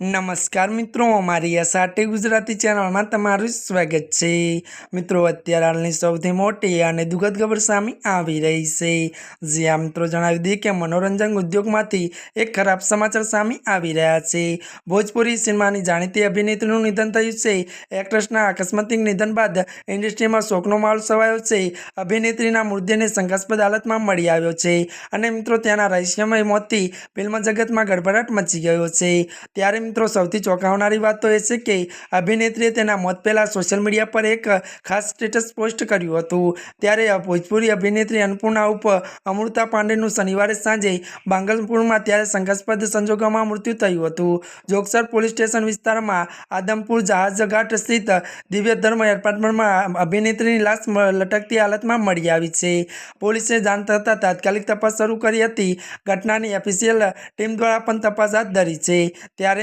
નમસ્કાર મિત્રો, અમારી એસઆરટી ગુજરાતી ચેનલમાં તમારું સ્વાગત છે. મિત્રો, અત્યારે હાલની સૌથી મોટી અને દુઃખદ ખબર સામે આવી રહી છે. જ્યાં મિત્રો, જણાવી દઈએ કે મનોરંજન ઉદ્યોગમાંથી એક ખરાબ સમાચાર સામે આવી રહ્યા છે. ભોજપુરી સિનેમાની જાણીતી અભિનેત્રીનું નિધન થયું છે. એક્ટ્રેસના આકસ્મિક નિધન બાદ ઇન્ડસ્ટ્રીમાં શોકનો માહોલ છવાયો છે. અભિનેત્રીના મૃતદેહને શંકાસ્પદ હાલતમાં મળી આવ્યો છે. અને મિત્રો, ત્યાંના રહસ્યમય મોતથી ફિલ્મ જગતમાં ગડબડાટ મચી ગયો છે. ત્યારે મિત્રો, સૌથી ચોંકાવનારી વાત તો એ છે કે અભિનેત્રીએ તેના મોત પહેલાં સોશિયલ મીડિયા પર એક ખાસ સ્ટેટસ પોસ્ટ કર્યું હતું. ત્યારે ભોજપુરી અભિનેત્રી અન્નપૂર્ણા ઉપ અમૃતા પાંડેનું શનિવારે સાંજે બાંગલપુરમાં ત્યારે શંકાસ્પદ સંજોગોમાં મૃત્યુ થયું હતું. જોગસર પોલીસ સ્ટેશન વિસ્તારમાં આદમપુર જહાજઘાટ સ્થિત દિવ્ય ધર્મ એપાર્ટમેન્ટમાં અભિનેત્રીની લાશ લટકતી હાલતમાં મળી આવી છે. પોલીસે જાણ થતાં તાત્કાલિક તપાસ શરૂ કરી હતી. ઘટનાની ઓફિશિયલ ટીમ દ્વારા પણ તપાસ હાથ ધરી છે. ત્યારે